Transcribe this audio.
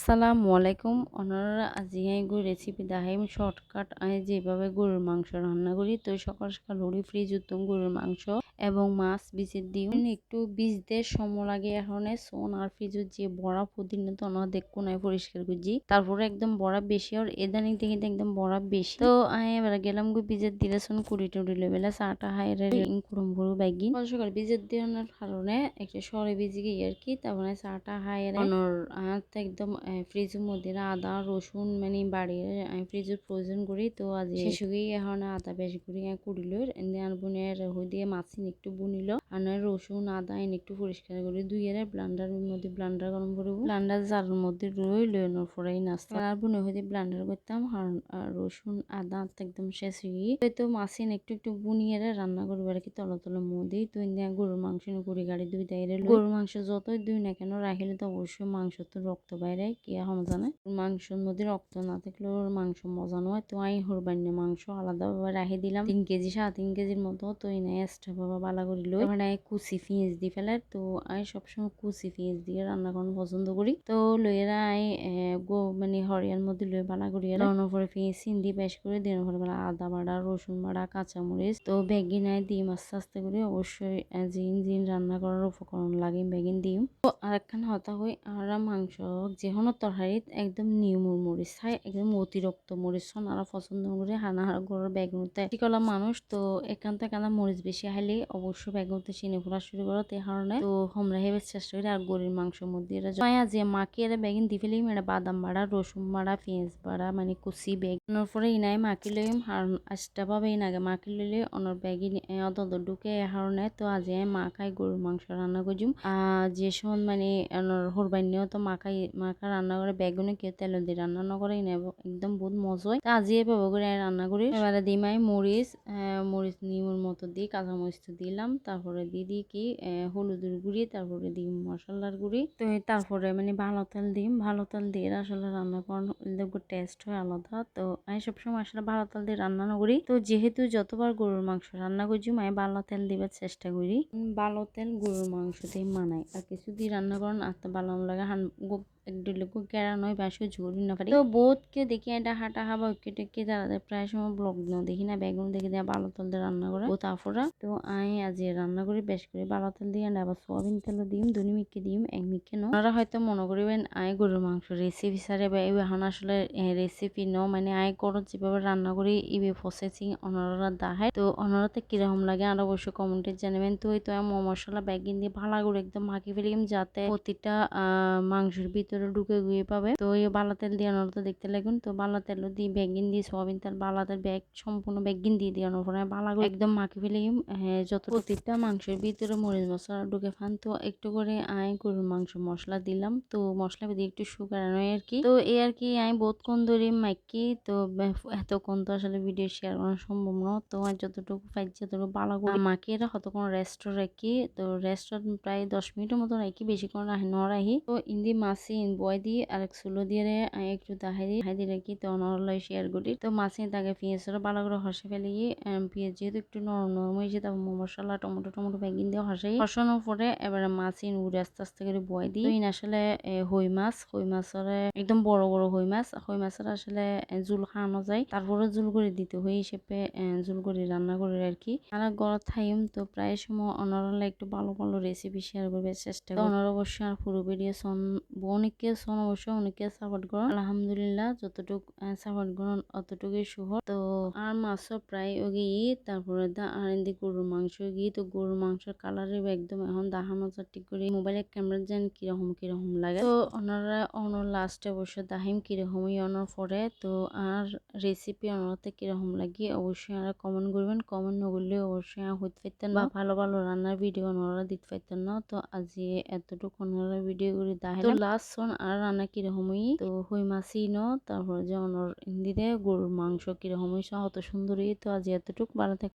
আসসালামু আলাইকুম। আজি আই গুড় রেসিপি দেখাইম শর্টকাট আই যেভাবে গরুর মাংস রান্না করি, তো সকাল সকাল হরি ফ্রিজ উত্তম গরুর মাংস। এবং মাছ বীজের দিও। একটু বীজতে সময় লাগে এখন সোন আর ফ্রিজের যে বড়া পুদিনা তো না দেখো নাই পরিষ্কার করছি। তারপরে একদম বড়া বেশি আর এদানিং থেকে একদম বড়া বেশি। তো আই এবার গেলাম গো বীজের দিলে সোন কুড়ি টুড়ি লেবেলা চাটা হাইরে কুড়ুম ভরু ব্যাগি। সকাল বীজের দেওয়ার কারণে একটা সরে ভিজে গিয়ে আর কি তারপরে চাটা হাইরে। অনর। একদম ফ্রিজের মধ্যে আদা রসুন মানে বাড়ির আমি ফ্রিজের প্রয়োজন করি তো আজ শেষগেই এখন আদা বেশি করে কুড়িল আর বোনের হই দিয়ে মাছিন একটু বুনিল আর রসুন, আদা, এনে একটু পরিষ্কার করে দুই এর ব্লান্ডারের মধ্যে ব্লান্ডার গরম করব ব্লান্ডার জারের মধ্যে রই লইনোর পরে নাস্তা আর বোনে হইতে ব্লান্ডার করতাম, আর রসুন, আদা একদম শেষ হয়ে তো মাছিন একটু একটু বুনিয়ে রে রান্না করব আর কি, তলে তলে মো দিই তো গরুর মাংস গুড়ি গাড়ি দুই দেয় গরুর মাংস যতই দুই না কেন রাখিলে তো অবশ্যই মাংস তো রক্ত বাইরে, কি এখন জানে? মাংসর মধ্যে রক্ত না থাকলে ওর মাংস মজা নয় তো আমি হরবান্য মাংস আলাদাভাবে রাখি দিলাম। তিন কেজি, সাড়ে তিন কেজির মতো তো এনে এক্সট্রা বাবা বালা করি এবার কুচি পেঁয়াজ দি ফেলে তো আমি সবসময় কুচি পেঁয়াজ দিয়ে রান্না করানো পছন্দ করি। তো লইয়েরা আই গো মানে হরিয়ার মধ্যে লই বানা করি রান্নার পরে পেঁয়াজ চিন্দি পেশ করে দিনের পরে বেলা আদা বাড়া রসুন বাড়া কাঁচামরিচ। তো বেগিন আই দিম আস্তে আস্তে করে। অবশ্যই জিন জিন রান্না করার উপকরণ লাগে বেগিন দিম। তো আরেকখান হতা হই আর মাংস যে কোনো তরকারিত একদম নিয়মুর মরিচ খাই একদম অতিরিক্ত মরিচ সোনারা পছন্দ করে হানা হারা গরুর বেগুনতে টিকলা মানুষ, তো এখান থেকে মরিচ বেশি হাইলে অবশ্যই বেগুনতে চিনি ফোলা শুরু করো, তে কারণে তো আমরা হেবে চেষ্টা করি আর গরুর মাংসের মধ্যে এরা মায়া যে মাকে এরা বেগুন দি ফেলি মানে বাদাম বাড়া, রসুন বাড়া, পেঁয়াজ বাড়া মানে কুচি বেগুনের পরে ইনাই মাকি লইম, আর আস্তা পাবে ইনাগে মাকি লইলে অনর বেগিন অত ঢুকে এ কারণে তো আজি মা খাই গরুর মাংস রান্না করছুম আর যে সময় মানে হরবান্যও তো মাখাই মাখা রান্না করে, বেগুনে কেউ তেল দিয়ে রান্না না করে নেব একদম বহুত মজা হয়। তা আজি এভাবে করে রান্না করি। এবারে দিমাই মরিচ মরিচ নিমুর মতো দিই কাঁচা মরিচ দিলাম, তারপরে দিয়ে দিই কি হলুদের গুঁড়ি, তারপরে দিই মশলার গুঁড়ি। তো তারপরে মানে ভালো তেল দিম ভালো তেল দিয়ে আসলে রান্না দেখব টেস্ট হয় আলাদা। তো আমি সবসময় আসলে ভালো তেল দিয়ে রান্না না করি। তো যেহেতু যতবার গরুর মাংস রান্না করছি, আমি ভালো তেল দিবার চেষ্টা করি। ভালো তেল গরুর মাংস দিয়ে মানাই আর কিছু দিয়ে রান্না করেন তো ভালো লাগে হান একডুলুকু কেরা নয় বাসু ঝুড়ি না পারি। তো বোধকে দেখি এটা হাঁটা হাবা ওকে টেকে তারা প্রায় সময় ব্লগ দিও। দেখি না, বেগুন দেখি দেয় বালো তেল দিয়ে রান্না করে। বোধ আফরা তো আই আজ রান্না করি, বেশ করে বালো তেল দিয়ে আবার সোয়াবিন তেল দিম, দুনি মিকে দিম, এক মিকে ন আপনারা হয়তো মনে করিবেন, আই গরুর মাংস রেসিপি সারে বা এই এখন আসলে রেসিপি ন মানে আই করত যেভাবে রান্না করি, ইবে প্রসেসিং অনারা দাহায় তো অনারাতে কীরকম লাগে, আর অবশ্যই কমেন্টে জানাবেন। তো এই তো মশলা ব্যাগিন দিয়ে ভালো করে একদম মাখি ফেলিম, যাতে প্রতিটা মাংসের ভিতরে ভিতরে ঢুকে গিয়ে পাবে। তো এই বালা তেল দিয়ে তো দেখতে লাগুন। তো বালা তেল দিয়ে বেগিন দিয়ে, সোয়াবিন তেল বালা তেল ব্যাগ, সম্পূর্ণ বেগিন দিয়ে দিয়ে পরে বালা একদম মাখি ফেলে হ্যাঁ যত প্রতিটা মাংসের ভিতরে মরিচ মশলা ঢুকে ফান তো একটু করে আয় গরুর মাংস মশলা দিলাম। তো মশলা দিয়ে একটু শুকানো আর কি। তো এই আর কি আমি বহুত কোন ধরি মাইকি তো এতক্ষণ তো আসলে ভিডিও শেয়ার করা সম্ভব না। তো আর যতটুকু পাইছি, যতটুকু বালা করে মাকে এরা কতক্ষণ রেস্ট রাখি। তো রেস্টুরেন্ট প্রায় দশ মিনিটের মতো রাখি, বেশিক্ষণ রাখি ন রাখি তো ইন্দি মাসি বয় দিয়ে আর সুলো দিয়ে একটু দাহাই হাই রাখি, তো নরলাই শেয়ার করি তো মাছে তাকে পেঁয়াজের ভালো করে হসে ফেলে পেঁয়াজ যেহেতু একটু নরম নরম হয়েছে, তারপর মশলা, টমেটো টমেটো বেগিন দিয়ে হসাই। হসানোর পরে এবারে মাছ উড়ে আস্তে আস্তে করে বয় দিই তো আসলে হই মাছ, হই মাছের, একদম বড় বড় হই মাছ। হই মাছের আসলে জুল খাওয়ানো যায়। তারপরে জুল করে দিতে হই হিসেবে জুল করে রান্না করে আর কি আর গড় থাইম, তো প্রায় সময় অনারলা একটু ভালো ভালো রেসিপি শেয়ার করবে চেষ্টা করি। অনার অবশ্যই আর পুরো ভিডিও সন অনেকে সন অবশ্য অনেকে সাপোর্ট করেন। আলহামদুলিল্লাহ যতটুক সাপোর্ট করেন অতটুকুই শুভ। তো আর মাছও প্রায় তারপরে দা আর এদিকে গরুর মাংস গি তো গরুর মাংসের কালারে একদম এখন দাহানো চারটি করে মোবাইলের ক্যামেরা যেন কীরকম কীরকম লাগে। তো ওনারা অনর লাস্টে অবশ্য দাহিম কিরকমই অনর পরে। তো আর রেসিপি অনরতে কীরকম লাগে অবশ্যই আর কমেন্ট করবেন। কমেন্ট নগরলে অবশ্যই আর হইতে পারতেন বা ভালো ভালো রান্নার ভিডিও ওনারা দিতে পারতেন না। তো আজি এতটুকু ওনারা ভিডিও করে দাহে তো লাস্ট আর রান্না কিরকমই? তো হই মাছই ন, তারপর যে অনর হিন্দিতে গরুর মাংস কিরকমই সহ অত সুন্দরই তো আজ এতটুকু বানাতে